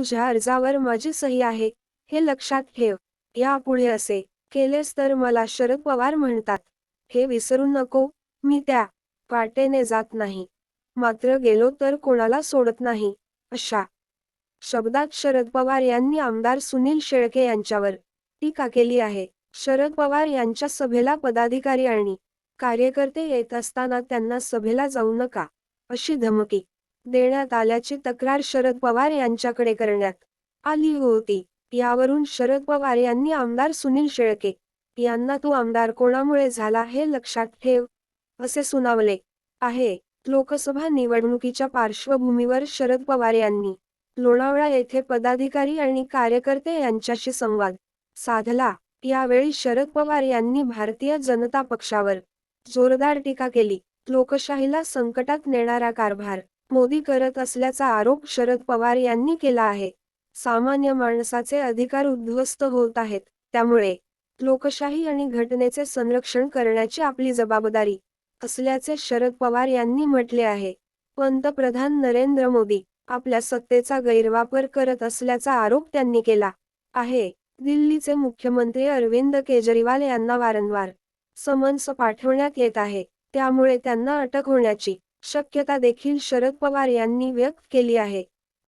तुझ्या अर्जावर माझी सही आहे. हे लक्षात ठेव. यापुढे असे केलेस तर मला शरद पवार म्हणतात. हे विसरू नको. मी त्या वाटेने जात नाही. मात्र गेलो तर कोणाला सोडत नाही. अशा शब्दात शरद पवार यांनी आमदार सुनील शेळके यांच्यावर टीका केली आहे. शरद पवार यांच्या सभेला पदाधिकारी आणि कार्यकर्ते येत असताना त्यांना सभेला जाऊ नका अशी धमकी देण्यात आल्याची तक्रार शरद पवार यांच्याकडे करण्यात आली होती. यावरून शरद पवार यांनी आमदार सुनील शेळके यांना तू आमदार कोणामुळे झाला हे लक्षात ठेव असे सुनावले आहे. लोकसभा निवडणुकीच्या पार्श्वभूमीवर शरद पवार यांनी लोणावळा येथे पदाधिकारी आणि कार्यकर्ते यांच्याशी संवाद साधला. यावेळी शरद पवार यांनी भारतीय जनता पक्षावर जोरदार टीका केली. लोकशाहीला संकटात नेणारा कारभार मोदी करत असल्याचा आरोप शरद पवार यांनी केला आहे. सामान्य माणसाचे अधिकार उद्ध्वस्त होत आहेत. त्यामुळे लोकशाही आणि घटनेचे संरक्षण करण्याची आपली जबाबदारी असल्याचे शरद पवार यांनी म्हटले आहे. पंतप्रधान नरेंद्र मोदी आपल्या सत्तेचा गैरवापर करत असल्याचा आरोप त्यांनी केला आहे. दिल्लीचे मुख्यमंत्री अरविंद केजरीवाल यांना वारंवार समन्स पाठवण्यात येत आहे. त्यामुळे त्यांना अटक होण्याची शक्यता देखील शरद पवार यांनी व्यक्त केली आहे.